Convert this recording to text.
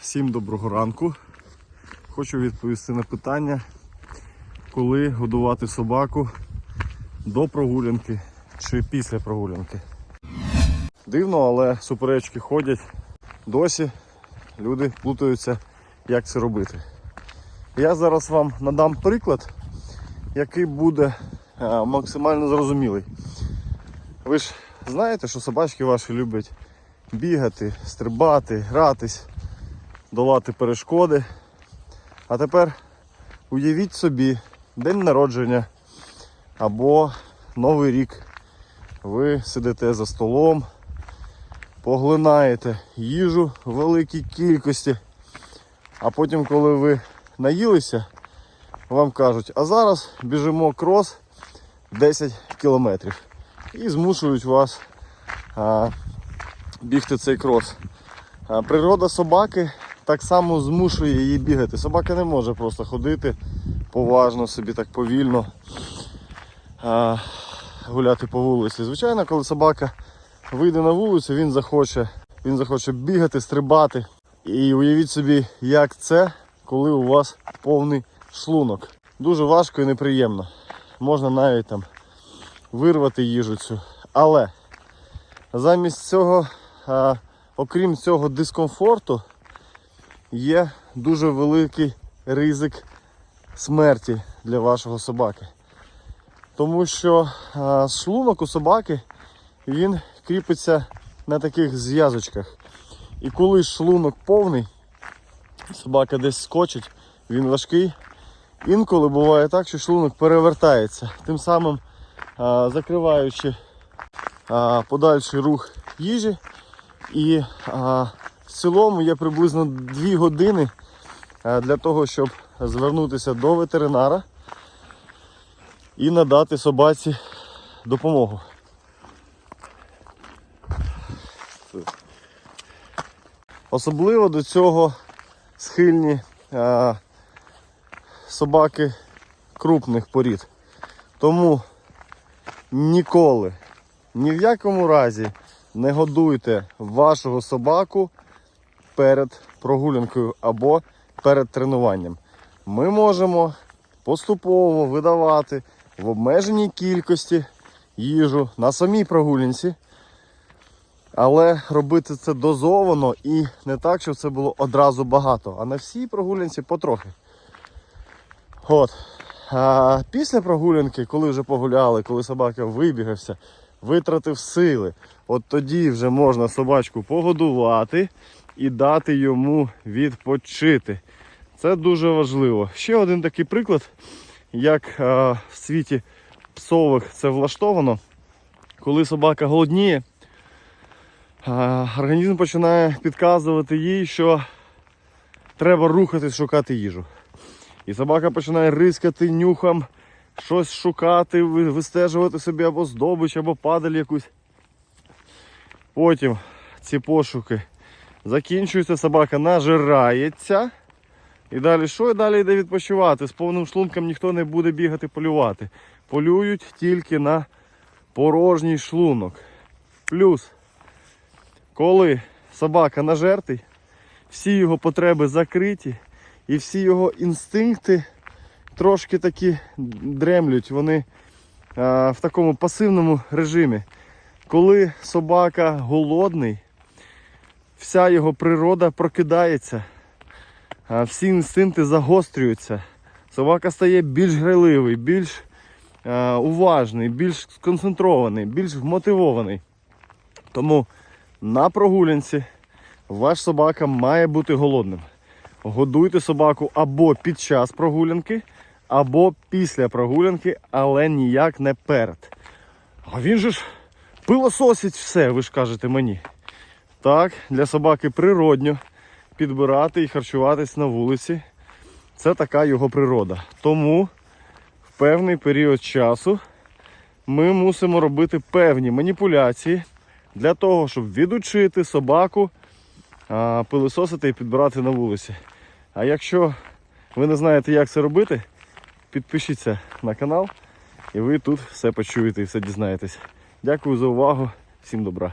Всім доброго ранку. Хочу відповісти на питання, коли годувати собаку до прогулянки чи після прогулянки. Дивно, але суперечки ходять. Досі люди плутаються, як це робити. Я зараз вам надам приклад, який буде е, максимально зрозумілий. Ви ж знаєте, що собачки ваші люблять бігати, стрибати, гратись, долати перешкоди. А тепер уявіть собі день народження або Новий рік. Ви сидите за столом, поглинаєте їжу в великій кількості, а потім, коли ви наїлися, вам кажуть, а зараз біжимо крос 10 кілометрів і змушують вас а, бігти цей крос. А, природа собаки так само змушує її бігати. Собака не може просто ходити поважно собі так повільно а, гуляти по вулиці. Звичайно, коли собака вийде на вулицю, він захоче, він захоче бігати, стрибати. І уявіть собі, як це, коли у вас повний шлунок. Дуже важко і неприємно. Можна навіть там вирвати їжу цю. Але замість цього, а, окрім цього дискомфорту, є дуже великий ризик смерті для вашого собаки. Тому що а, шлунок у собаки він кріпиться на таких зв'язочках. І коли шлунок повний, собака десь скочить, він важкий. Інколи буває так, що шлунок перевертається, тим самим а, закриваючи а, подальший рух їжі. І а, в цілому є приблизно 2 години для того, щоб звернутися до ветеринара і надати собаці допомогу. Особливо до цього схильні а, собаки крупних порід. Тому ніколи, ні в якому разі не годуйте вашого собаку перед прогулянкою або перед тренуванням. Ми можемо поступово видавати в обмеженій кількості їжу на самій прогулянці. Але робити це дозовано і не так, щоб це було одразу багато, а на всій прогулянці потрохи. От. А після прогулянки, коли вже погуляли, коли собака вибігався, витратив сили, от тоді вже можна собачку погодувати і дати йому відпочити. Це дуже важливо. Ще один такий приклад, як а, в світі псових це влаштовано, коли собака голодніє. А, Організм починає підказувати їй, що треба рухатись, шукати їжу. І собака починає рискати нюхом, щось шукати, вистежувати собі або здобич, або падаль якусь. Потім ці пошуки закінчуються, собака нажирається. І далі що? І далі йде відпочивати. З повним шлунком ніхто не буде бігати полювати. Полюють тільки на порожній шлунок. Плюс коли собака нажертий, всі його потреби закриті і всі його інстинкти трошки такі дремлють, вони а, в такому пасивному режимі. Коли собака голодний, вся його природа прокидається, всі інстинкти загострюються. Собака стає більш грайливий, більш уважний, більш сконцентрований, більш вмотивований. Тому на прогулянці ваш собака має бути голодним. Годуйте собаку або під час прогулянки, або після прогулянки, але ніяк не перед. А він же ж пилососить все, ви ж кажете мені. Так, для собаки природньо підбирати і харчуватись на вулиці. Це така його природа. Тому в певний період часу ми мусимо робити певні маніпуляції для того, щоб відучити собаку а, пилисосити і підбирати на вулиці. А якщо ви не знаєте, як це робити, підпишіться на канал і ви тут все почуєте і все дізнаєтесь. Дякую за увагу, всім добра.